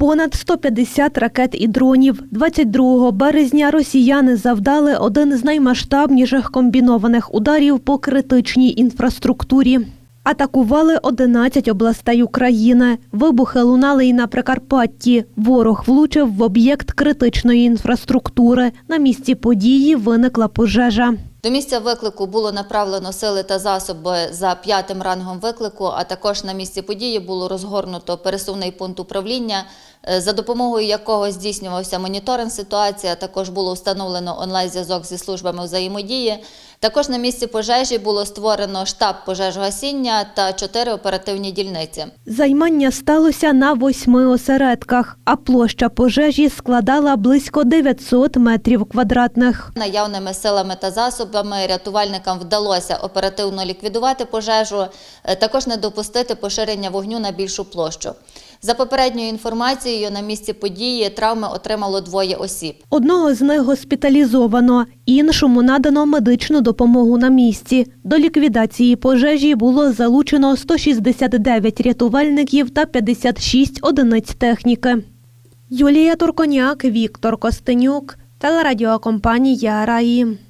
Понад 150 ракет і дронів. 22 березня росіяни завдали один з наймасштабніших комбінованих ударів по критичній інфраструктурі. Атакували 11 областей України. Вибухи лунали й на Прикарпатті. Ворог влучив в об'єкт критичної інфраструктури. На місці події виникла пожежа. До місця виклику було направлено сили та засоби за п'ятим рангом виклику, а також на місці події було розгорнуто пересувний пункт управління, е, за допомогою якого здійснювався моніторинг ситуації, а також було встановлено онлайн-зв'язок зі службами взаємодії. Також на місці пожежі було створено штаб пожежгасіння та чотири оперативні дільниці. Займання сталося на восьми осередках, а площа пожежі складала близько 900 метрів квадратних. Наявними силами та засобами рятувальникам вдалося оперативно ліквідувати пожежу, е, також не допустити поширення вогню на більшу площу. За попередньою інформацією, на місці події травми отримало двоє осіб. Одного з них госпіталізовано, іншому надано медичну допомогу на місці. До ліквідації пожежі було залучено 169 рятувальників та 56 одиниць техніки. Юлія Турконяк, Віктор Костенюк, телерадіокомпанія Раї.